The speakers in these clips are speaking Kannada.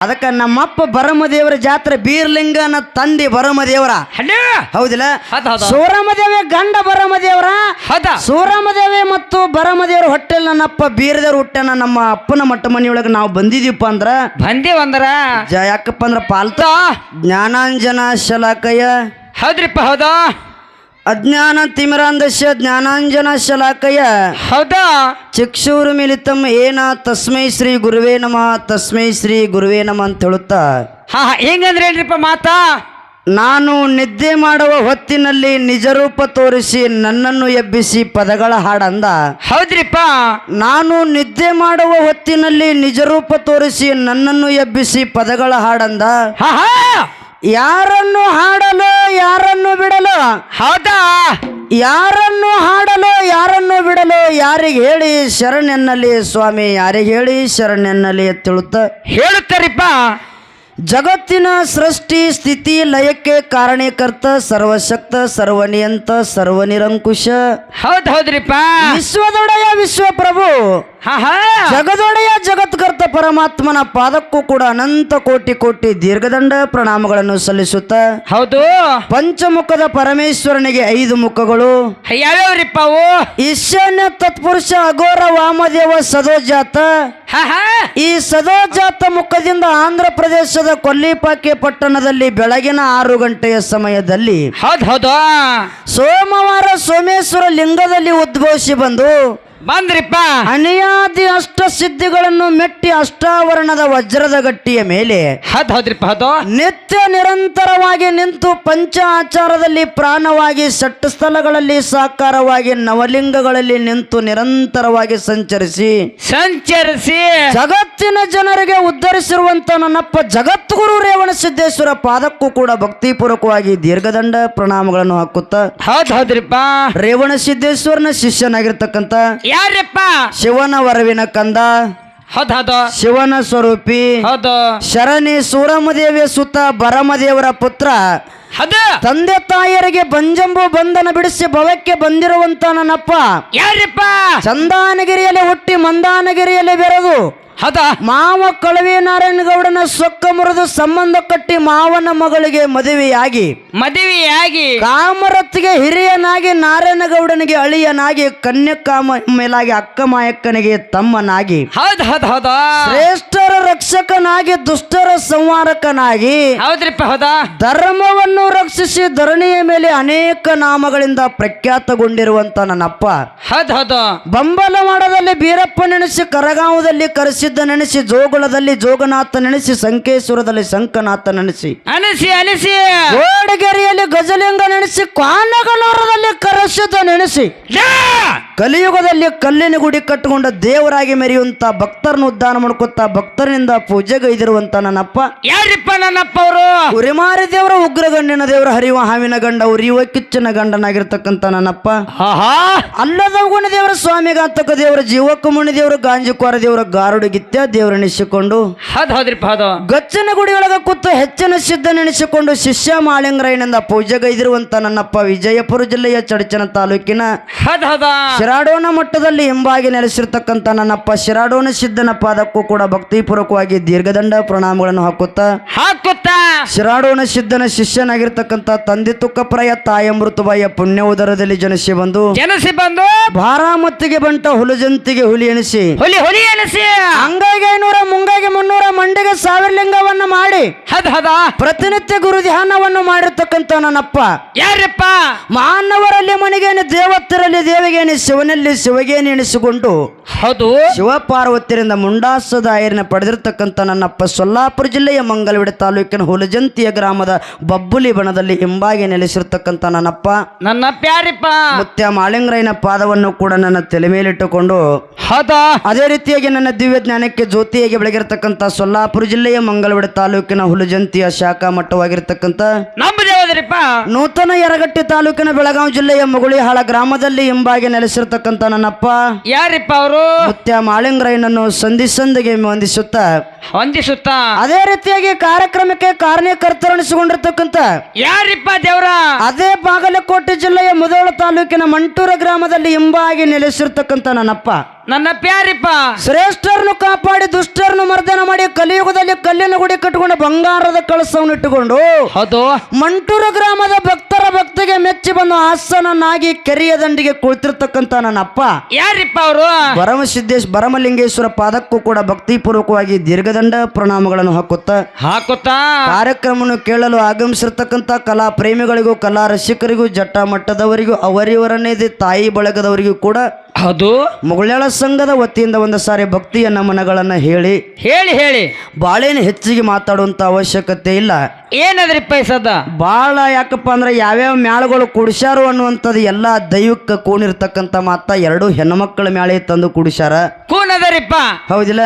ಅದಕ್ಕ ನಮ್ಮಪ್ಪ ಬರಮದೇವರ ಜಾತ್ರೆ ಬೀರ್ಲಿಂಗನ ತಂದೆ ಬರಮದೇವರ ಹೌದಿಲ್ಲ? ಹೌದ್ ಹೌದು. ಸೂರಮದೇವಿ ಗಂಡ ಬರಮದೇವರ ಹೌದಾ? ಸೂರಮದೇವಿ ಮತ್ತು ಬರಮದೇವರ ಹೊಟ್ಟೆಲ್ ನನ್ನಪ್ಪ ಬೀರದೇವ್ರ ಹುಟ್ಟೆನ ನಮ್ಮ ಅಪ್ಪನ ಮಟ್ಟ ಮನೆಯೊಳಗೆ ನಾವು ಬಂದಿದೀವಪ್ಪ ಅಂದ್ರ. ಬಂದೇವ್ ಅಂದ್ರ? ಜ ಯಾಕಪ್ಪ ಅಂದ್ರ ಪಾಲ್ತ? ಜ್ಞಾನಾಂಜನ ಶಲಾಕಯ. ಹೌದ್ರಿಪ್ಪ ಹೌದಾ? ಅಜ್ಞಾನ ತಿಮಿರಾಂಧಸ್ಯ ಜ್ಞಾನಾಂಜನ ಶಲಾಕಯ ಹೌದಾ? ಚಕ್ಷೂರು ಮಿಲಿತಂ ಏನ ತಸ್ಮೈ ಶ್ರೀ ಗುರುವೇ ನಮಃ ತಸ್ಮೈ ಶ್ರೀ ಗುರುವೇ ನಮಃ ಅಂತ ಹೇಳುತ್ತಾ. ಹಾ ಹೆಂಗಂದ್ರೆ ಹೇಳ್ರಿಪ್ಪ ಮಾತಾ? ನಾನು ನಿದ್ದೆ ಮಾಡುವ ಹೊತ್ತಿನಲ್ಲಿ ನಿಜರೂಪ ತೋರಿಸಿ ನನ್ನನ್ನು ಎಬ್ಬಿಸಿ ಪದಗಳ ಹಾಡಂದ. ಹೌದ್ರಿಪ್ಪ. ನಾನು ನಿದ್ದೆ ಮಾಡುವ ಹೊತ್ತಿನಲ್ಲಿ ನಿಜರೂಪ ತೋರಿಸಿ ನನ್ನನ್ನು ಎಬ್ಬಿಸಿ ಪದಗಳ ಹಾಡಂದ. ಹಾ. ಯಾರನ್ನು ಹಾಡಲು ಯಾರನ್ನು ಬಿಡಲು? ಹೌದಾ? ಯಾರನ್ನು ಹಾಡಲು ಯಾರನ್ನು ಬಿಡಲು? ಯಾರಿಗೆ ಹೇಳಿ ಶರಣೆನ್ನಲ್ಲಿ ಸ್ವಾಮಿ ಯಾರಿಗೆ ಹೇಳಿ ಶರಣೆನ್ನಲ್ಲಿ ತಿಳುತ್ತ? ಹೇಳುತ್ತರಿಪ್ಪ. ಜಗತ್ತಿನ ಸೃಷ್ಟಿ ಸ್ಥಿತಿ ಲಯಕ್ಕೆ ಕಾರಣೀಕರ್ತ ಸರ್ವಶಕ್ತ ಸರ್ವನಿಯಂತ ಸರ್ವನಿರಂಕುಶ. ಹೌದ್ ಹೌದ್ರಿಪ್ಪ. ವಿಶ್ವದೊಡೆಯ ವಿಶ್ವಪ್ರಭು. ಜಗದೊಡೆಯ ಜಗತ್ಕರ್ತ ಪರಮಾತ್ಮನ ಪಾದಕ್ಕೂ ಕೂಡ ಅನಂತ ಕೋಟಿ ಕೋಟಿ ದೀರ್ಘದಂಡ ಪ್ರಣಾಮಗಳನ್ನು ಸಲ್ಲಿಸುತ್ತ ಹೌದು. ಪಂಚಮುಖದ ಪರಮೇಶ್ವರನಿಗೆ ಐದು ಮುಖಗಳು. ಯಾವ್ಯಾವ್ರಿಪ್ಪ ಅವು. ಈಶಾನ್ಯ ತತ್ಪುರುಷ ಅಘೋರ ವಾಮದೇವ ಸದೋಜಾತ. ಹಾ ಹಾ. ಈ ಸದೋಜಾತ ಮುಖದಿಂದ ಆಂಧ್ರ ಪ್ರದೇಶದ ಕೊಲ್ಲಿಪಾಕೆ ಪಟ್ಟಣದಲ್ಲಿ ಬೆಳಗಿನ ಆರು ಗಂಟೆಯ ಸಮಯದಲ್ಲಿ ಹೌದು ಹೌದು. ಸೋಮವಾರ ಸೋಮೇಶ್ವರ ಲಿಂಗದಲ್ಲಿ ಉದ್ಭವಿಸಿ ಬಂದು ಬಂದ್ರಿಪ್ಪ. ಅನಿಯಾದಿ ಅಷ್ಟ ಸಿದ್ಧಿಗಳನ್ನು ಮೆಟ್ಟಿ ಅಷ್ಟಾವರಣದ ವಜ್ರದ ಗಟ್ಟಿಯ ಮೇಲೆ ಹದ್ ಹೌದ್ರಿಪ್ಪ ಹೌದು. ನಿತ್ಯ ನಿರಂತರವಾಗಿ ನಿಂತು ಪಂಚ ಆಚಾರದಲ್ಲಿ ಪ್ರಾಣವಾಗಿ ಷಟ್ ಸ್ಥಳಗಳಲ್ಲಿ ಸಾಕಾರವಾಗಿ ನವಲಿಂಗಗಳಲ್ಲಿ ನಿಂತು ನಿರಂತರವಾಗಿ ಸಂಚರಿಸಿ ಸಂಚರಿಸಿ ಜಗತ್ತಿನ ಜನರಿಗೆ ಉದ್ಧರಿಸಿರುವಂತ ನನ್ನಪ್ಪ ಜಗದ್ಗುರು ರೇವಣ ಸಿದ್ದೇಶ್ವರ ಪಾದಕ್ಕೂ ಕೂಡ ಭಕ್ತಿಪೂರ್ವಕವಾಗಿ ದೀರ್ಘದಂಡ ಪ್ರಣಾಮಗಳನ್ನು ಹಾಕುತ್ತಾ ಹೌದ್ ಹೌದ್ರಿಪ್ಪ. ರೇವಣ ಸಿದ್ದೇಶ್ವರನ ಶಿಷ್ಯನಾಗಿರ್ತಕ್ಕಂಥ ಯಾರ್ರಿಪ್ಪ ಶಿವನ ವರವಿನ ಕಂದ. ಹೌದ್ ಹೌದು. ಶಿವನ ಸ್ವರೂಪಿ. ಹೌದು. ಶರಣಿ ಸೂರಮದೇವಿಯ ಸುತ ಬರಮದೇವರ ಪುತ್ರ. ಹದ. ತಂದೆ ತಾಯಿಯರಿಗೆ ಬಂಜಂಬು ಬಂಧನ ಬಿಡಿಸಿ ಭವಕ್ಕೆ ಬಂದಿರುವಂತ ನನ್ನಪ್ಪ. ಯಾರಪ್ಪ? ಚಂದಾನಗಿರಿಯಲ್ಲಿ ಹುಟ್ಟಿ ಮಂದಾನಗಿರಿಯಲ್ಲಿ ಬೆರೆದು ಹೌದಾ. ಮಾವ ಕಳವಿ ನಾರಾಯಣಗೌಡನ ಸೊಕ್ಕ ಮುರಿದು ಸಂಬಂಧ ಕಟ್ಟಿ ಮಾವನ ಮಗಳಿಗೆ ಮದುವೆಯಾಗಿ ಮದುವೆಯಾಗಿ ಕಾಮರತ್ಗೆ ಹಿರಿಯನಾಗಿ ನಾರಾಯಣಗೌಡನಿಗೆ ಅಳಿಯನಾಗಿ ಕನ್ಯಕಾಮ ಮೇಲಾಗಿ ಅಕ್ಕ ಮಾಯಕ್ಕನಿಗೆ ತಮ್ಮನಾಗಿ ಹೌದ್ ಹೌದ್ ಹೌದ. ಶ್ರೇಷ್ಠರ ರಕ್ಷಕನಾಗಿ ದುಷ್ಟರ ಸಂವಾರಕನಾಗಿ ಹೌದ್ರಿಪ್ಪ ಹೌದಾ. ಧರ್ಮವನ್ನು ರಕ್ಷಿಸಿ ಧರಣಿಯ ಮೇಲೆ ಅನೇಕ ನಾಮಗಳಿಂದ ಪ್ರಖ್ಯಾತಗೊಂಡಿರುವಂತ ನನ್ನಪ್ಪ. ಹೌದ್ ಹೌದು. ಬಂಬಲವಾಡದಲ್ಲಿ ಬೀರಪ್ಪ ನೆನೆಸಿ ಕರಗಾವದಲ್ಲಿ ಕರೆಸಿದ್ದ ನೆನೆಸಿ ಜೋಗುಳದಲ್ಲಿ ಜೋಗನಾಥ ನೆನೆಸಿ ಸಂಕೇಶ್ವರದಲ್ಲಿ ಶಂಕನಾಥ ನೆನೆಸಿ. ಅನಿಸಿ ಅನಿಸಿ. ಗೋಡಗೆರೆಯಲ್ಲಿ ಗಜಲಿಂಗ ನೆನೆಸಿ ಕಾನಗನೂರದಲ್ಲಿ ಕರಸಿದ್ದ ನೆನೆಸಿ! ಕಲಿಯುಗದಲ್ಲಿ ಕಲ್ಲಿನ ಗುಡಿ ಕಟ್ಟಿಕೊಂಡ ದೇವರಾಗಿ ಮೆರೆಯುವಂತ ಭಕ್ತರನ್ನು ಉದ್ದಾನ ಮಾಡ್ಕೊತ ಭಕ್ತರಿಂದ ಪೂಜೆಗೈದಿರುವಂತ ನನ್ನಪ್ಪ. ಯಾರ್ರಿಪ್ಪ ನನ್ನಪ್ಪ ಅವರು? ಉರಿಮಾರಿ ದೇವರ ಉಗ್ರಗಂಡಿನ ದೇವರ ಹರಿಯುವ ಹಾವಿನ ಗಂಡ ಉರಿಯುವ ಕಿಚ್ಚನ ಗಂಡನಾಗಿರ್ತಕ್ಕಂಥ ನನ್ನಪ್ಪ. ಅಲ್ಲದ ಗುಣ ದೇವರ ಸ್ವಾಮಿಗಾಂತಕ ದೇವರ ಜೀವಕಮುಣಿ ದೇವರ ಗಾಂಜಿಕೋರ ದೇವರ ಗಾರುಡು ಗಿತ್ಯ ದೇವರೆನಿಸಿಕೊಂಡು ಹೌದ್ ಹೌದ್ರಿಪ್ಪ ಹೌದು. ಗಚ್ಚನ ಗುಡಿಯೊಳಗ ಕೂತು ಹೆಚ್ಚಿನ ಸಿದ್ಧನೆನಿಸಿಕೊಂಡು ಶಿಷ್ಯ ಮಾಳಿಂಗರಾಯನಿಂದ ಪೂಜೆಗೈದಿರುವಂತ ನನ್ನಪ್ಪ ವಿಜಯಪುರ ಜಿಲ್ಲೆಯ ಚಡಚನ ತಾಲೂಕಿನ ಶಿರಾಡೋನ ಮಟ್ಟದಲ್ಲಿ ಹಿಂಬಾಗಿ ನೆಲೆಸಿರ್ತಕ್ಕಂಥ ನನ್ನಪ್ಪ ಶಿರಾಡೋನ ಸಿದ್ದನ ಪಾದಕ್ಕೂ ಕೂಡ ಭಕ್ತಿಪೂರ್ವಕವಾಗಿ ದೀರ್ಘದಂಡ ಪ್ರಣಾಮಗಳನ್ನು ಹಾಕುತ್ತಾ ಹಾಕುತ್ತಾ. ಶಿರಾಡೋನ ಸಿದ್ದನ ಶಿಷ್ಯನಾಗಿರ್ತಕ್ಕಂಥ ತಂದೆ ತುಕ್ಕಪ್ರಾಯ ತಾಯಮೃತುಬಾಯಿಯ ಪುಣ್ಯ ಉದರದಲ್ಲಿ ಜನಿಸಿ ಬಂದು ಜನಸಿ ಬಂದು ಭಾರಾಮತ್ತಿಗೆ ಬಂಟ ಹುಲಜಂತಿಗೆ ಹುಲಿ ಎಣಿಸಿ ಹುಲಿ ಹುಲಿ ಎಣಿಸಿ. ಅಂಗೈಗೆ ಐನೂರ ಮುಂಗಾಗಿ ಮುನ್ನೂರ ಮಂಡಿಗೆ ಸಾವಿರ ಲಿಂಗವನ್ನು ಮಾಡಿ ಹದ ಹದ. ಪ್ರತಿನಿತ್ಯ ಗುರು ಧ್ಯಾನವನ್ನು ಮಾಡಿರ್ತಕ್ಕಂಥ ನನ್ನಪ್ಪ. ಯಾರಪ್ಪ ಮಾನವರಲ್ಲಿ ಮನೆಗೇನೆ ದೇವತ್ತರಲ್ಲಿ ದೇವಿಗೇನೆ ಶಿವನಲ್ಲಿ ಶಿವಗೆ ನೆನೆಸಿಕೊಂಡು ಹೌದು. ಮುಂಡಾಸದ ಆಯರನ್ನ ಪಡೆದಿರ್ತಕ್ಕಂಥ ನನ್ನಪ್ಪ ಸೊಲ್ಲಾಪುರ ಜಿಲ್ಲೆಯ ಮಂಗಲವಿಡ ತಾಲೂಕಿನ ಹುಲಜಂತಿಯ ಗ್ರಾಮದ ಬಬ್ಬುಲಿ ಬಣದಲ್ಲಿ ಹಿಂಬಾಗಿ ನೆಲೆಸಿರ್ತಕ್ಕಂಥ ನನ್ನಪ್ಪ. ನನ್ನಪ್ಪ ಯಾರಿಪ್ಪ? ಮತ್ತೆ ಮಾಳಿಂಗರಾಯನ ಪಾದವನ್ನು ಕೂಡ ನನ್ನ ತಲೆ ಮೇಲಿಟ್ಟುಕೊಂಡು ಹೌದಾ? ಅದೇ ರೀತಿಯಾಗಿ ನನ್ನ ದಿವ್ಯ ಜ್ಞಾನಕ್ಕೆ ಜ್ಯೋತಿಯಾಗಿ ಬೆಳಗಿರತಕ್ಕಂಥ ಸೊಲ್ಲಾಪುರ ಜಿಲ್ಲೆಯ ಮಂಗಲವಿಡ ತಾಲೂಕಿನ ಹುಲಜಂತಿಯ ಶಾಖಾ ಮಟ್ಟವಾಗಿರ್ತಕ್ಕಂಥ ನಮ್ಮ ದೇವದ್ರಿಪ್ಪ ನೂತನ ಯರಗಟ್ಟಿ ತಾಲೂಕಿನ ಬೆಳಗಾವಿ ಜಿಲ್ಲೆಯ ಮುಗುಳಿಹಾಳ ಗ್ರಾಮದಲ್ಲಿ ಹಿಂಬಾಗಿ ನೆಲೆಸಿರ್ತಕ್ಕಂಥ ನನ್ನಪ್ಪ ಯಾರಿಪ್ಪ ಅವರು? ಮುತ್ಯ ಸಂಧಿ ಸಂಧಿಗೆ ವಂದಿಸುತ್ತಾ. ವಂದಿಸುತ್ತ? ಅದೇ ರೀತಿಯಾಗಿ ಕಾರ್ಯಕ್ರಮಕ್ಕೆ ಕಾರಣಕರ್ತರಣಿಸಿಕೊಂಡಿರ್ತಕ್ಕಂಥ ಯಾರಿಪ್ಪ ದೇವ್ರ? ಅದೇ ಬಾಗಲಕೋಟೆ ಜಿಲ್ಲೆಯ ಮುದೋಳ ತಾಲೂಕಿನ ಮಂಟೂರ ಗ್ರಾಮದಲ್ಲಿ ಹಿಂಬಾಗಿ ನೆಲೆಸಿರ್ತಕ್ಕಂಥ ನನ್ನಪ್ಪ. ನನ್ನ ಪ್ಯಾರಿಪ್ಪ. ಶ್ರೇಷ್ಠರನ್ನು ಕಾಪಾಡಿ ದುಷ್ಟರನ್ನು ಮರ್ದನ ಮಾಡಿ ಕಲಿಯುಗದಲ್ಲಿ ಕಲ್ಲಿನ ಗುಡಿ ಕಟ್ಟಿಕೊಂಡು ಬಂಗಾರದ ಕಳಸವನ್ನು ಇಟ್ಟುಕೊಂಡು ಅದು ಮಂಟೂರು ಗ್ರಾಮದ ಭಕ್ತರ ಭಕ್ತಿಗೆ ಮೆಚ್ಚಿ ಬಂದು ಹಾಸನನಾಗಿ ಕೆರೆಯ ದಂಡಿಗೆ ಕುಳಿತಿರ್ತಕ್ಕಂತ ನನ್ನ ಅಪ್ಪ. ಯಾರಿಪ್ಪ ಅವರು? ಭರಮಸಿದ್ದೇಶ್ ಭರಮಲಿಂಗೇಶ್ವರ ಪಾದಕ್ಕೂ ಕೂಡ ಭಕ್ತಿಪೂರ್ವಕವಾಗಿ ದೀರ್ಘದಂಡ ಪ್ರಣಾಮಗಳನ್ನು ಹಾಕುತ್ತಾ ಹಾಕುತ್ತಾ? ಕಾರ್ಯಕ್ರಮವನ್ನು ಕೇಳಲು ಆಗಮಿಸಿರ್ತಕ್ಕಂಥ ಕಲಾ ಪ್ರೇಮಿಗಳಿಗೂ ಕಲಾ ರಸಿಕರಿಗೂ ಜಟ್ಟ ಮಟ್ಟದವರಿಗೂ ಅವರಿವರನ್ನೇ ತಾಯಿ ಬಳಗದವರಿಗೂ ಕೂಡ ಹೌದು. ಮುಗುಳ್ಯಾಳ ಸಂಘದ ವತಿಯಿಂದ ಒಂದು ಸಾರಿ ಭಕ್ತಿಯ ನಮನಗಳನ್ನು ಹೇಳಿ ಹೇಳಿ ಹೇಳಿ. ಬಾಳೇನು ಹೆಚ್ಚಿಗೆ ಮಾತಾಡುವಂತ ಅವಶ್ಯಕತೆ ಇಲ್ಲ. ಏನದ್ರಿ ಪೈಸದ? ಬಾಳ ಯಾಕಪ್ಪ ಅಂದ್ರೆ ಯಾವ್ಯಾವ ಮ್ಯಾಳಗಳು ಕುಡಿಸ್ಯಾರು ಅನ್ನುವಂಥದ್ದು ಎಲ್ಲ ದೈವಕ್ಕೆ ಕೂಣಿರ್ತಕ್ಕಂಥ ಮಾತ. ಎರಡು ಹೆಣ್ಮಕ್ಳ ಮ್ಯಾಳೆ ತಂದು ಕುಡಿಸ್ಯಾರ. ಕೂನದರಿಪ್ಪ ಹೌದಿಲ್ಲ?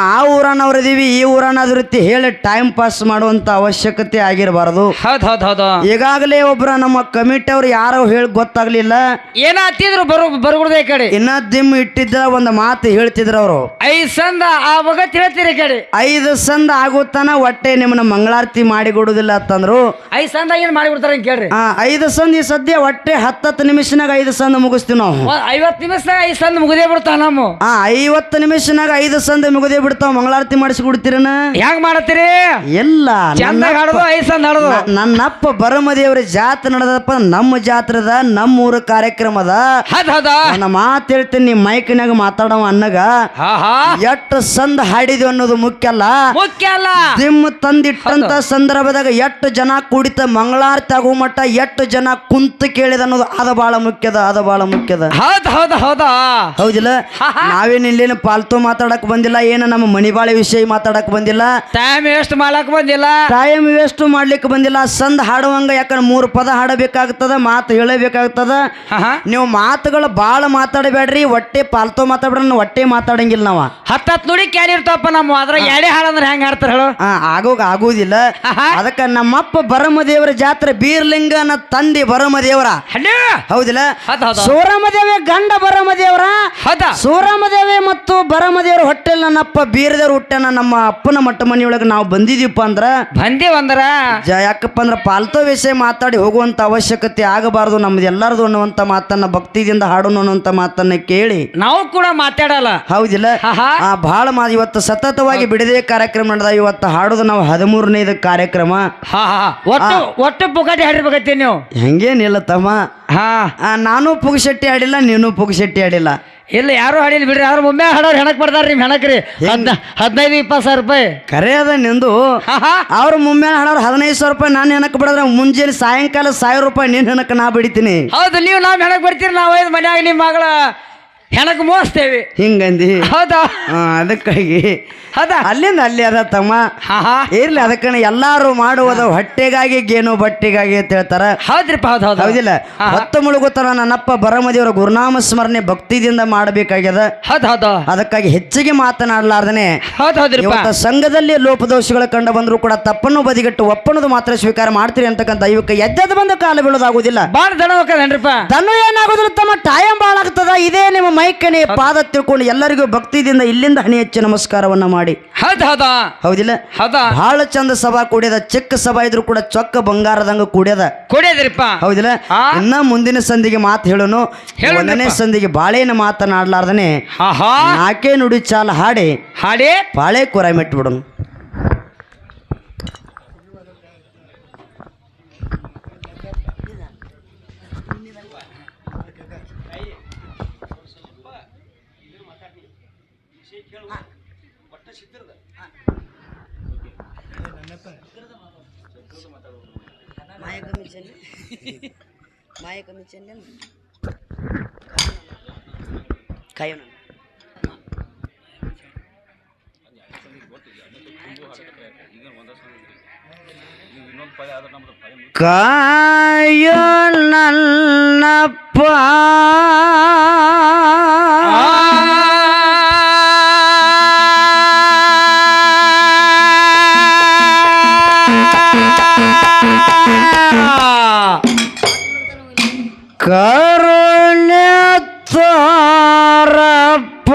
ಆ ಊರನವ್ರ ಇದೀವಿ ಈ ಊರನ್ನ ಅದ ರೀತಿ ಹೇಳಿ ಟೈಮ್ ಪಾಸ್ ಮಾಡುವಂತ ಅವಶ್ಯಕತೆ ಆಗಿರಬಾರದು. ಹೌದ್ ಹೌದ್ ಹೌದು. ಈಗಾಗಲೇ ಒಬ್ರ ನಮ್ಮ ಕಮಿಟಿ ಅವ್ರು ಯಾರು ಹೇಳಿ ಗೊತ್ತಾಗ್ಲಿಲ್ಲ. ಏನ ಹತ್ತಿದ್ರು ಬರು ಬರುಗುಡ್ದೆ ಕಡೆ. ಇನ್ನ ದಿಮ್ ಇಟ್ಟಿದ್ದ ಒಂದು ಮಾತು ಹೇಳ್ತಿದ್ರು ಅವರು. ಐದ್ ಸಂದ ಆವಾಗ ತಿಳ್ತೀರಿ ಕಡೆ. ಐದು ಸಂದ ಆಗುತ್ತಾನ ಹೊಟ್ಟೆ ನಿಮ್ಮನ್ನ ಮಂಗಳಾರತಿ ಮಾಡಿ ಕೊಡುದಿಲ್ಲ ಅಂತಂದ್ರು. ಐದ್ ಸಂದ ಏನ್ ಮಾಡಿಬಿಡ್ತಾರೆ ಕೇಳ್ರಿ. ಆ ಐದು ಸಂದ ಈ ಸದ್ಯ ಹೊಟ್ಟೆ ಹತ್ತತ್ತು ನಿಮಿಷನಾಗ ಐದು ಸಂದ ಮುಗಿಸ್ತೀವಿ ನಾವು. ಐವತ್ತು ನಿಮಿಷ ಐದ್ ಸಂದ ಮುಗದೇ ಬಿಡ್ತಾವ ನಮ್ಮ ಆ ಐವತ್ತು ನಿಮಿಷನಾಗ ಐದು ಸಂದ ಮುಗದೇ ಬಿಡ್ತಾವ. ಮಂಗಳಾರತಿ ಮಾಡಿಸಿ ಕೊಡ್ತೀರನ? ಹೆಂಗ್ ಮಾಡತ್ತೀರಿ? ಎಲ್ಲ ಚಂದಾಗ ಹಾಡೋದು ಐದ್ ಸಂದ ಹಾಡೋದು ನನ್ನಪ್ಪ ಬರಮದೇವ್ರ ಜಾತ್ರೆ ನಡೆದಪ್ಪ ನಮ್ಮ ಜಾತ್ರದ ನಮ್ಮ ಊರ ಕಾರ್ಯಕ್ರಮದ ಅದ. ಹೌದ ನನ್ನ ಮಾತು ಹೇಳ್ತೀನಿ ನಿಮ್ಮ ಮೈಕ್ನಾಗ ಮಾತಾಡವ ಅನ್ನಗ. ಎಷ್ಟು ಸಂದ ಹಾಡಿದ್ವಿ ಅನ್ನೋದು ಮುಖ್ಯ ಅಲ್ಲ. ಮುಖ್ಯ ಅಲ್ಲ. ನಿಮ್ಮ ತಂದಿಟ್ಟಂತ ಸಂದರ್ಭದಾಗ ಎಷ್ಟು ಜನ ಕುಡಿತ ಮಂಗಳಾರತಿ ಆಗೋ ಮಟ್ಟ ಎಷ್ಟು ಜನ ಕುಂತ ಕೇಳಿದ ಅನ್ನೋದು ಅದು ಬಹಳ ಮುಖ್ಯದ ಅದು ಬಹಳ ಮುಖ್ಯದ. ಹೌದ್ ಹೌದ ಹೌದಾ? ಹೌದಿಲ್ಲ? ನಾವೇನ್ ಇಲ್ಲೇನು ಪಾಲ್ತು ಮಾತಾಡಕ್ ಬಂದಿಲ್ಲ ಏನು ನಮ್ಮ ಮಣಿಬಾಳೆ ವಿಷಯ ಮಾತಾಡಕ್ ಬಂದಿಲ್ಲ. ಟೈಮ್ ವೇಸ್ಟ್ ಮಾಡಕ್ ಬಂದಿಲ್ಲ. ಟೈಮ್ ವೇಸ್ಟ್ ಮಾಡ್ಲಿಕ್ಕೆ ಬಂದಿಲ್ಲ ಸಂದ್ ಹಾಡುವಂಗ ಯಾಕಂದ್ರೆ ಮೂರು ಪದ ಹಾಡಬೇಕಾಗ್ತದ ಮಾತು ಹೇಳಬೇಕಾಗ್ತದ. ನೀವು ಮಾತುಗಳು ಭಾಳ ಮಾತಾಡಬೇಡ್ರಿ ಹೊಟ್ಟೆ ಪಾಲ್ತು ಮಾತಾಡ್ಬೇಡ ಹೊಟ್ಟೆ ಮಾತಾಡಂಗಿಲ್ಲ ನಾವ. ಹತ್ತ ಹತ್ತು ನುಡಿ ಕ್ಯಾನ್ ಇರ್ತಾವಪ್ಪ ನಮ್ಮ ಅದ್ರ ಎಡೆ ಹಾಡಂದ್ರೆ ಹೆಂಗ್ ಹಾಡ್ತಾರ ಹೇಳು. ಆಗೋಗ ಆಗುವುದಿಲ್ಲ ಅದಕ್ಕ ನಮ್ಮಪ್ಪ ಬರಮದೇವರ ಜಾತ್ರೆ ಬೀರ್ಲಿಂಗನ ತಂದೆ ಬರಮ ದೇವರ ಹೌದಿಲ್ಲ? ಸೂರಮ ಹೌದು ಗಂಡ ಗಂಡ ಬರಮದೇವರ. ಸೂರಮ ಸೂರಮದೇವಿ ಮತ್ತು ಬರಮದೇವ್ರ ಹೊಟ್ಟೆಲ್ ನನ್ನಪ್ಪ ಬೀರದೇವ್ರ ಹುಟ್ಟೆನ ನಮ್ಮ ಅಪ್ಪನ ಮಟ್ಟ ಮನೆಯೊಳಗೆ ನಾವು ಬಂದಿದೀವಪ್ಪ ಅಂದ್ರ ಬಂದೇವಂದ್ರ ಜ ಯಾಕಪ್ಪ ಅಂದ್ರ ಪಾಲ್ತೋ ವಿಷಯ ಮಾತಾಡಿ ಹೋಗುವಂತ ಅವಶ್ಯಕತೆ ಆಗಬಾರದು ನಮ್ದು ಎಲ್ಲಾರದು ಅನ್ನುವಂತ ಮಾತನ್ನ ಭಕ್ತಿದಿಂದ ಹಾಡೋಣ ಅನ್ನುವಂತ ಮಾತನ್ನ ಕೇಳಿ. ನಾವು ಕೂಡ ಮಾತಾಡಲ್ಲ. ಹೌದಿಲ್ಲ. ಆ ಬಹಳ ಮಾ ಇವತ್ತು ಸತತವಾಗಿ ಬಿಡದೆ ಕಾರ್ಯಕ್ರಮ ನಡೆದ ಇವತ್ತು ಹಾಡೋದು ನಾವು ಹದಿಮೂರನೇದು ಕಾರ್ಯಕ್ರಮ. ಹಾ ಹಾ ಒಟ್ಟು ಒಟ್ಟು ಪುಗಾಟಿ ಹಾಡಿರ್ಬೇಕತ್ತಿ ನೀವು? ಹೆಂಗೇನಿಲ್ಲ ತಮ್ಮ. ಹಾ. ನಾನು ಪುಗಶೆಟ್ಟಿ ಆಡಿಲ್ಲ ನೀನು ಪುಗಶೆಟ್ಟಿ ಆಡಿಲ್ಲ ಇಲ್ಲ ಯಾರು ಹಾಡಿಲ್ಲ ಬಿಡ್ರಿ ಅವ್ರ ಒಮ್ಮೆ ಹಾಡೋರು ಹೆಣಕ್ ಬರ್ತಾರ ನಿಮ್ ಹೆಣಕ್ರಿ. ಹದ್ ಹದಿನೈದು ಇಪ್ಪತ್ತು ಸಾವಿರ ರೂಪಾಯಿ. ಕರೆ ಅದ ನಿಂದು. ಅವ್ರ ಮುಮ್ಮೆ ಹಾಡೋರು ಹದಿನೈದು ಸಾವಿರ ರೂಪಾಯಿ ನಾನು ಹೆಣಕ್ ಬಿಡದ್ರೆ ಮುಂಜಾನೆ ಸಾಯಂಕಾಲ ಸಾವಿರ ರೂಪಾಯಿ ನೀನು ಹೆಣಕ್ ನಾ ಬಿಡಿತೀನಿ. ಹೌದು ನೀವು ನಾವು ಹೆಣಕ್ ಬರ್ತೀರಿ ನಾವು ಐದು ಮನ್ಯಾಗ ನಿಮ್ಮ ಮಗಳ ಹೆಣಕ್ ಮೋಸ್ತೇವಿ ಹಿಂಗಂದಿ? ಹೌದಾ? ಆ, ಅದಕ್ಕಾಗಿ. ಹೌದಾ? ಅಲ್ಲಿಂದ ಅಲ್ಲಿ ಅದ ತಮ್ಮ. ಹಾ ಹಾ. ಇರ್ಲಿ ಅದಕ್ಕನ ಎಲ್ಲಾರು ಮಾಡುವುದು ಹೊಟ್ಟೆಗಾಗಿ ಗೇನು ಬಟ್ಟೆಗಾಗಿ ಅಂತ ಹೇಳ್ತಾರ. ಹೌದ್ರಿಪ್ಪ ಹೌದು ಹೌದು ಹೌದಿಲ್ಲ? ಹತ್ತು ಮುಳುಗುತ್ತಾರ ನನ್ನಪ್ಪ ಬರಮದಿಯವರ ಗುರುನಾಮ ಸ್ಮರಣೆ ಭಕ್ತಿದಿಂದ ಮಾಡಬೇಕಾಗ್ಯದ. ಹೌದು ಹೌದು ಅದಕ್ಕಾಗಿ ಹೆಚ್ಚಿಗೆ ಮಾತನಾಡಲಾರ್ದನೆ. ಹೌದು ಹೌದ್ರಿ ಇವತ್ತ ಸಂಘದಲ್ಲಿ ಲೋಪದೋಷಗಳು ಕಂಡು ಬಂದರೂ ಕೂಡ ತಪ್ಪನ್ನು ಬದಿಗಟ್ಟು ಒಪ್ಪನದು ಮಾತ್ರ ಸ್ವೀಕಾರ ಮಾಡ್ತೀರಿ ಅಂತಕ್ಕಂತ ಇವಕ್ಕ ಎದ್ದದ ಬಂದ ಕಾಲ ಬೀಳೋದಾಗುದಿಲ್ಲ ಬಾಳ ದಣ ಹೋಗ್ತದೇನ್ರಿಪ್ಪ ತನ್ನು ಏನಾಗುದಿಲ್ಲ ತಮ್ಮ? ಟೈಮ್ ಭಾಳ ಆಗ್ತದ ಇದೇ ನಿಮ್ಮ ಮೈಕನೆ ಪಾದ ತಿಳ್ಕೊಂಡು ಎಲ್ಲರಿಗೂ ಭಕ್ತಿದಿಂದ ಇಲ್ಲಿಂದ ಹಣಿ ಹೆಚ್ಚು ನಮಸ್ಕಾರವನ್ನ ಮಾಡಿ. ಹೌದು ಹೌದಾ. ಹೌದಿಲ್ಲ? ಹೌದಾ. ಬಹಳ ಚಂದ ಸಭಾ ಕೂಡ್ಯದ ಚಿಕ್ಕ ಸಭಾ ಇದ್ರು ಕೂಡ ಚೊಕ್ಕ ಬಂಗಾರದಂಗ ಕೂಡ್ಯದ. ಕೂಡ್ಯದ್ರಿಪ್ಪ. ಹೌದಿಲ್ಲ. ಇನ್ನ ಮುಂದಿನ ಸಂದಿಗೆ ಮಾತು ಹೇಳೋನು. ಒಂದನೇ ಸಂಧಿಗೆ ಬಾಳೇನ ಮಾತನಾಡ್ಲಾರ್ದನೆ ನಾಕೆ ನುಡಿ ಚಾಲ ಹಾಡಿ ಹಾಡಿ. ಬಾಳೆ ಕೂರ ಮೆಟ್ಬಿಡೋನು. ಮಾಯ ಕಮ್ಮಿ ಚೆಲ್ಲಿ ಕರುಣ್ಯತ್ತಾರಪ್ಪ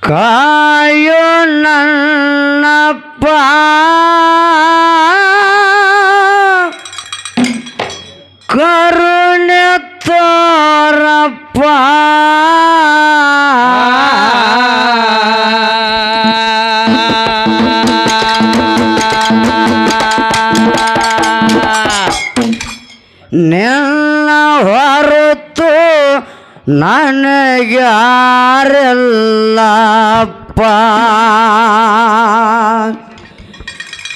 ಕಾಯೋ ನನ್ನಪ್ಪ. ಕರು ನಿನ್ನ ಹೊರತು ನನಗ್ಯಾರಲ್ಲಪ್ಪ.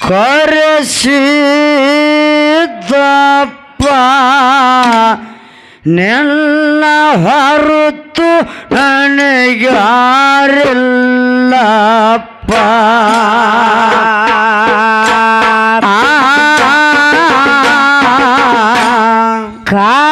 ಕರೆಸಿದಪ್ಪ ನಿನ್ನ ಹೊರತು ನನಗ್ಯಾರಿಲ್ಲಪ್ಪ ಕಾಯೋ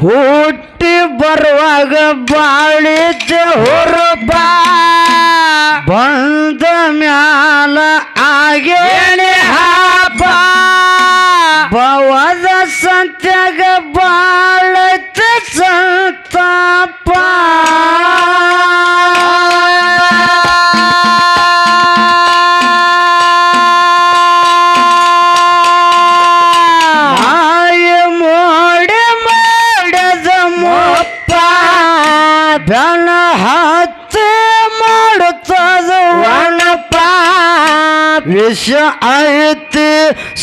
ಹುಟ್ಟಿ ಬರುವಾಗ ಬಾಳಿದ್ದ ಹೊರಬ ಬಂದ ಮ್ಯಾಲ ಆಗೇನೆ ಹಬ್ಬ ಬವದ ಸಂತ್ಯಾಗ ಬಾಳತ ವಿಷ ಐತಿ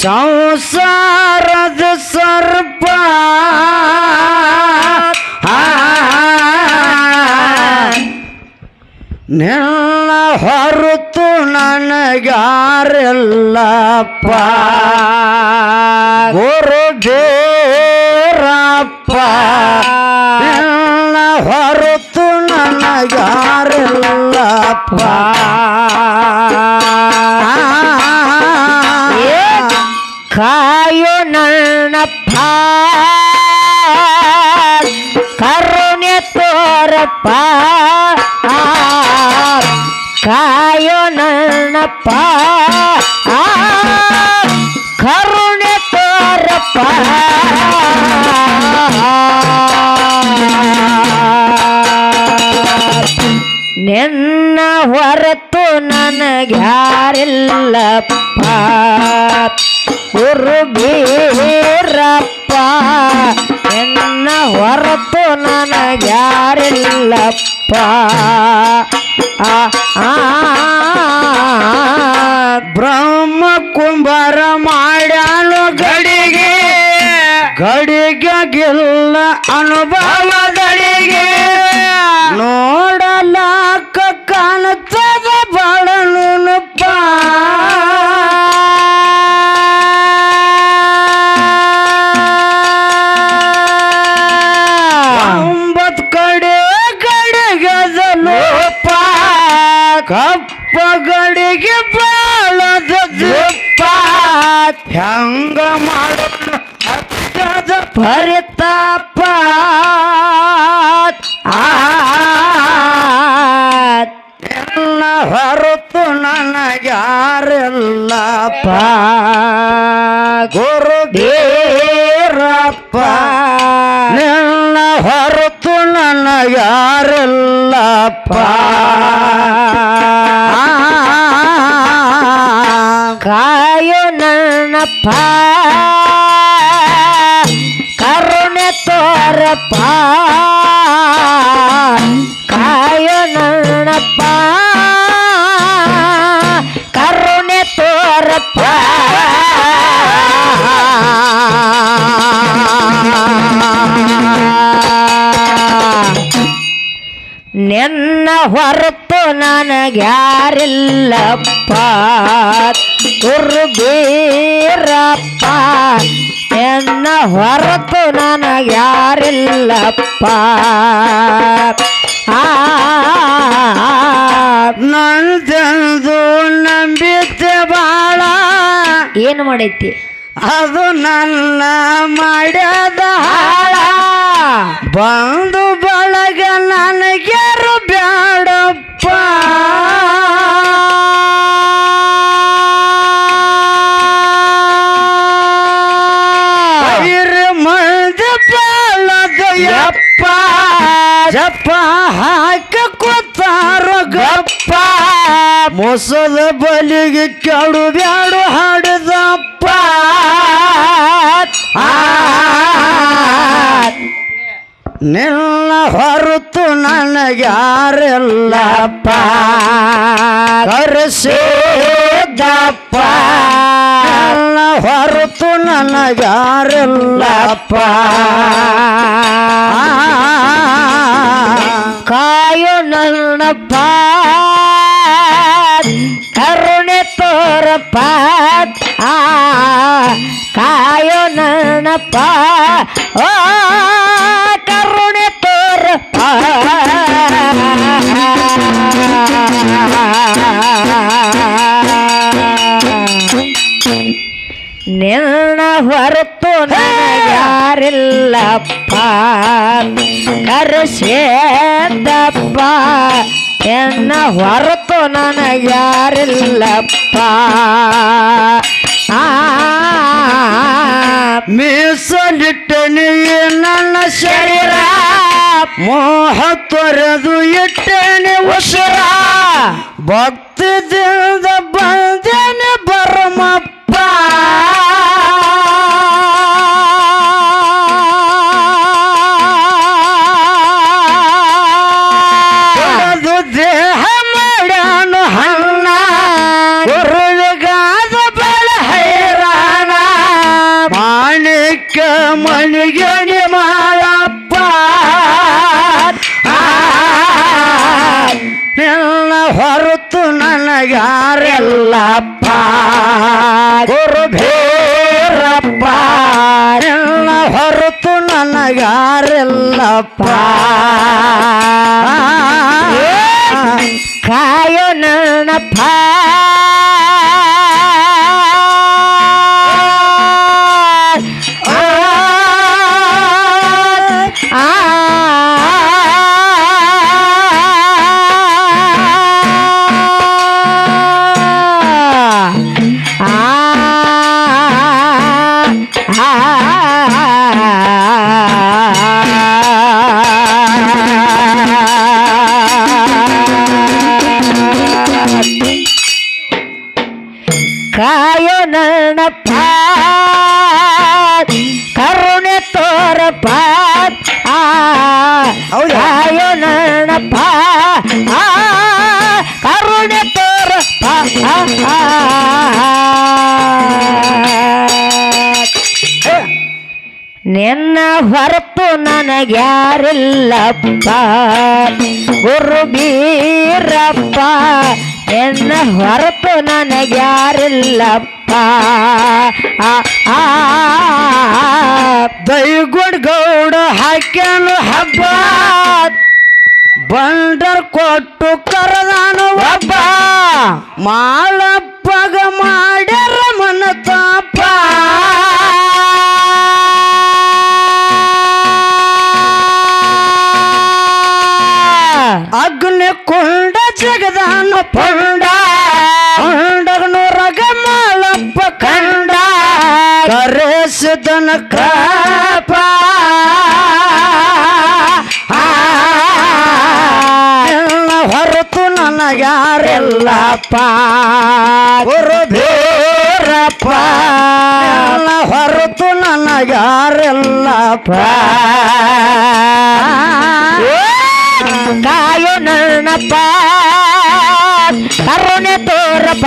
ಸಂಸಾರದ ಸರ್ಪ. ನಿನ್ನ ಹೊರತು ನನಗಾರೆಲ್ಲಪ್ಪ ಗುರುದೇರಪ್ಪ ನಿನ್ನ ಹೊರತು ನನಗ್ಯಾರೆಲ್ಲಪ್ಪ. ನನ್ನಪ್ಪ ಕರುಣೆ ತೋರಪ್ಪ ಕಾಯೋ ನನ್ನಪ್ಪ ಕರುಣೆ ತೋರಪ್ಪ. ನಿನ್ನ ಹೊರತು ನನಗ್ಯಾರಿಲ್ಲಪ್ಪ. ಗುರು ನಿನ್ನ ಹೊರತು ನನಗ್ಯಾರಿಲ್ಲಪ್ಪ ಆ ಬ್ರಹ್ಮ ಕುಂಬಾರ ಮಾಡ್ಯಾನು ಗಡಿಗೆ ಗಡಿಗೆಗಿಲ್ಲ ಅನುಭವ ಕಪ್ಪ ಗಡಿಗೆ ಬಾಳದ ಜಪ್ಪ ಹೆಂಗ ಮಾಡೋಣ ಹತ್ತದ ಪರಿತಾಪ ಎಲ್ಲ ಹೊರತು ನನಗ್ಯಾರೆಲ್ಲಪ್ಪ ಗುರು ದೇರಪ್ಪ ನಿನ್ನ ಹೊರತು ನನಗ್ಯಾರೆಲ್ಲಪ್ಪ ನನ್ನಪ್ಪ ಕರುಣೆ ತೋರಪ್ಪ ಕಾಯೋ ಕರುಣೆ ತೋರಪ್ಪ. ನಿನ್ನ ಹೊರತು ನನಗ್ಯಾರಿಲ್ಲಪ್ಪ. ಗುರುಬೀರಪ್ಪ ಎನ್ನ ಹೊರತು ನನಗೆ ಯಾರಿಲ್ಲಪ್ಪ ನಂದು ನಂಬಿದ್ದೆ ಬಾಳ ಏನು ಮಾಡೈತಿ ಅದು ನನ್ನ ಮಾಡ್ಯದ ಹಾಳ ಬಂದು ಬಳಗ ನನಗ್ಯಾರು ಜಪ್ಪ ಹಾಕ ಕೂತಾರೋ ಗಪ್ಪ ಮೊಸದ ಬಲಿಗೆ ಕೆಡು ಬ್ಯಾಡು ಹಾಡಿದಪ್ಪ. ನಿನ್ನ ಹೊರತು ನನಗ್ಯಾರಿಲ್ಲಪ್ಪ ಕರೆಸಿದ್ದಪ್ಪ ನಿನ್ನ ಹೊರತು ನನಗ್ಯಾರಿಲ್ಲಪ್ಪ ಕಾಯೋ ನನ್ನಪ್ಪ ಕರುಣೆ ತೋರಪ್ಪ ಕಾಯೋ ನನ್ನಪ್ಪ ಓ ಕರುಣೆ ತೋರಪ್ಪ ನಿನ್ನ ಹೊರತು ಯಾರಿಲ್ಲಪ್ಪ ಕರೆಸೇದಪ್ಪ ಎನ್ನ ಹೊರತು ನನಗ್ಯಾರಿಲ್ಲಪ್ಪ ಆ ಮೀಸಲಿಟ್ಟನಿ ನನ್ನ ಶರೀರ ಮೋಹ ತೊರೆದು ಇಟ್ಟೇನೆ ಉಸಿರ ಭಕ್ತಿದಿಂದ ಬಂದೇನೆ ನನಗ್ಯಾರೆಲ್ಲಪ್ಪ ಕಾಯೋ ನನ್ನಪ್ಪ ಹೊರತು ನನಗ್ಯಾರಿಲ್ಲಪ್ಪ. ಗುರು ಬೀರಪ್ಪ ಎನ್ನ ಹೊರತು ನನಗ್ಯಾರಿಲ್ಲಪ್ಪ. ದೈಗುಡ್ ಗೌಡ ಹಾಕ್ಯಾನು ಹಬ್ಬ. ಬಂಡರ್ ಕೊಟ್ಟು ಕರದಾನು ಹಬ್ಬ ಮಾಳಪ್ಪಗ ಮಾಡ್ಯಾರ ಮನತಾಪ. ಕರೆಸಿದನ ಕೃಪ. ಹೊರತು ನನಗ್ಯಾರೆಲ್ಲಪ್ಪ ಗುರು ಭೀರಪ್ಪ ಹೊರತು ನನಗ್ಯಾರೆಲ್ಲಪ್ಪ ಕಾಯೋ ನನ್ನಪ್ಪ ಕರುಣೆ ತೋರಪ್ಪ.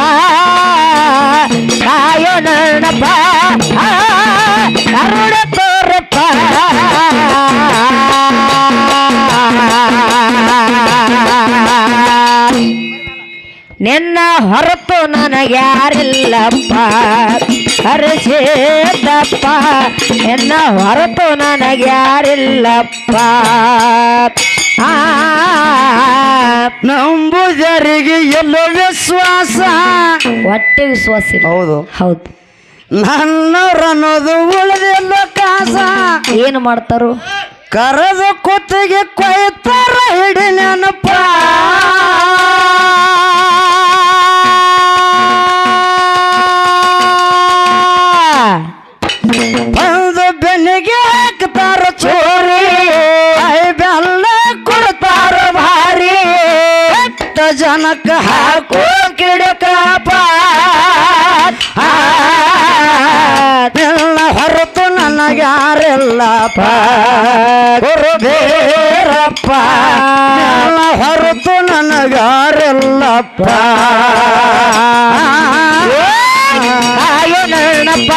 ಕಾಯೋ ನನ್ನಪ್ಪ ಆ, ಕರುಣೆ ತೋರಪ್ಪ ನಿನ್ನ ಹೊರತು ನನಗ್ಯಾರಿಲ್ಲಪ್ಪ ಹರಿಸಿದ್ದಪ್ಪ ನಿನ್ನ ಹೊರತು ನನಗ್ಯಾರಿಲ್ಲಪ್ಪ ಆ ನಂಬುದರಿಗೆ ಎಲ್ಲೋ ವಿಶ್ವಾಸ ಹೊಟ್ಟೆ ವಿಶ್ವಾಸ ಇಲ್ಲ ಹೌದು. ಹೌದು. ನನ್ನವರನ್ನೋದು ಉಳಿದಿಲ್ಲ ಕಾಸ. ಏನು ಮಾಡ್ತಾರೋ? ಕರೆದು ಕುತ್ತಿಗೆ ಕೊಯ್ತಾರ ಹಿಡಿ ನೆನಪ. ಜನಕ್ಕ ಹಾಕೋ ಕಿಡಕಪ್ಪ ಎಲ್ಲ ಹೊರತು ನನಗ್ಯಾರೆಲ್ಲಪ್ಪ ಗುರುಬೇರಪ್ಪ ಎಲ್ಲ ಹೊರತು ನನಗಾರೆಲ್ಲಪ್ಪ ಕಾಯೋ ನನ್ನಪ್ಪ.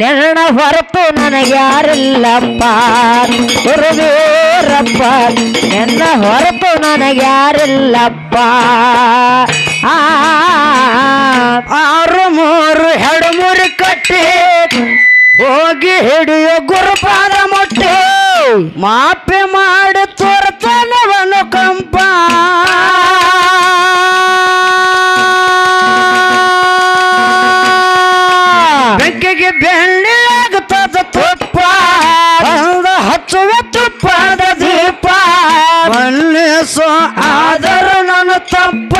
ನೆರಣ ಹೊರತು ನನಗೆ ಯಾರಿಲ್ಲಪ್ಪ ಗುರುವೀರಪ್ಪ ನೆನ್ನ ಹೊರತು ನನಗೆ ಯಾರಿಲ್ಲಪ್ಪ ಆರು ಮೂರು ಎರಡು ಮೂರು ಕಟ್ಟಿ, ಹೋಗಿ ಹಿಡಿಯೋ ಗುರುಪಾದ ಮೊಟ್ಟೆ, ಮಾಪೆ ಮಾಡಿ ಮನ್ನಿಸೋ ಆದರ ನನ್ನ ತಪ್ಪ.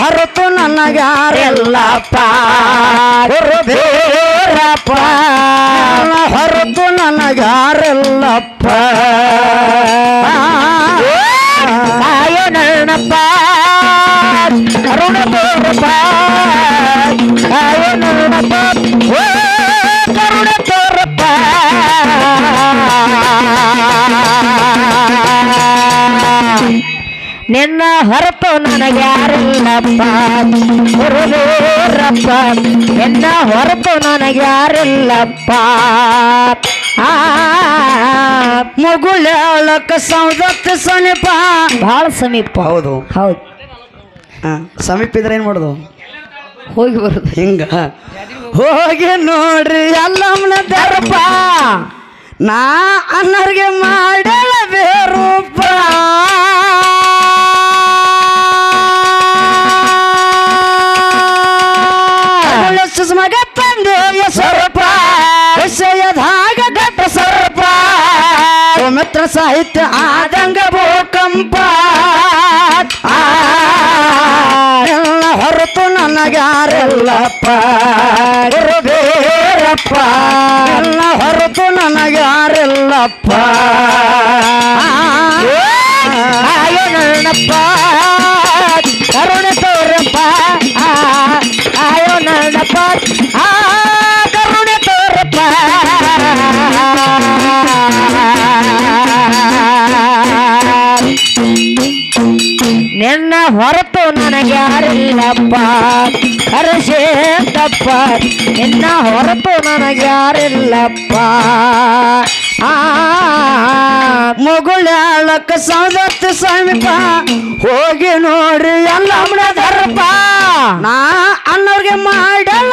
ಹೊರತು ನನಗಾರೆಲ್ಲಪ್ಪ ಗುರುಬೇರಪ್ಪ ಎಲ್ಲ ಹೊರತು ನನಗಾರೆಲ್ಲಪ್ಪ ಕಾಯೋ ನನ್ನಪ್ಪ ಕರುಣ ತೋರಪ್ಪ ಹೊರತು ನನಗೆ ಯಾರಿಲ್ಲಪ್ಪ ಗುರುವೇರಪ್ಪ ನಿನ್ನ ಹೊರತು ನನಗೆ ಯಾರಿಲ್ಲಪ್ಪ ಆ ಮುಗುಳ್ಯಾಳಕ ಸೌದತ್ತ ಸಮೀಪ. ಬಹಳ ಸಮೀಪ. ಹೌದು. ಹೌದು. ಆ, ಸಮೀಪ ಇದ್ರೆ ಏನು ಮಾಡೋದು? ಹೋಗಿ ಬರುದು. ಹಿಂಗ. ಹೋಗಿ ನೋಡ್ರಿ ಎಲ್ಲಮ್ಮನ ದರ್ಪ. ನಾ ಅನ್ನರ್ಗೆ ಮಾಡಲ ಬೇರೂಪ ವಿಷಯದಾಗ ಘಟ ಸರ್ಪ ಮಿತ್ರ ಸಾಹಿತ್ಯ ಆದಂಗ ಭೂಕಂಪ. ಎಲ್ಲ ಹೊರತು ನನಗ್ಯಾರೆಲ್ಲಪ್ಪ. ಗುರುಬೇರಪ್ಪ ಎಲ್ಲ ಹೊರತು ನನಗ್ಯಾರೆಲ್ಲಪ್ಪ. ಕಾಯೋ ನನ್ನಪ್ಪ ಕರುಣೆ ತೋರಪ್ಪ. ಆ, ಕಾಯೋ ನನ್ನಪ್ಪ ಆ ನಿನ್ನ ಹೊರತು ನನಗೆ ಯಾರಿಲ್ಲಪ್ಪ ಹರ್ಷೇಂದಪ್ಪ ನಿನ್ನ ಹೊರತು ನನಗೆ ಯಾರಿಲ್ಲಪ್ಪ ಆ ಮುಗುಳ್ಯಾಳಕ್ಕೆ ಸೌದತ್ತ ಸಮೀಪ. ಹೋಗಿ ನೋಡ್ರಿ ಎಲ್ಲ ದರ್ಪ. ನಾ ಅನ್ನೋರ್ಗೆ ಮಾಡಲ್ಲ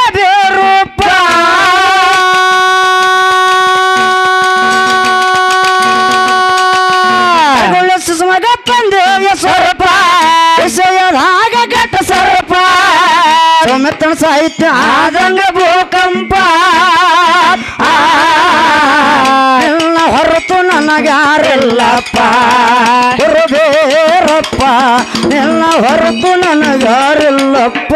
ಸೌಮಿತ್ರನ ಸಾಹಿತ್ಯ ಆದಂಗ ಭೂಕಂಪ. ಎಲ್ಲ ಹೊರತು ನನಗ್ಯಾರಿಲ್ಲಪ್ಪ. ಗುರುಬೇರಪ್ಪ ಎಲ್ಲ ಹೊರತು ನನಗ್ಯಾರಿಲ್ಲಪ್ಪ.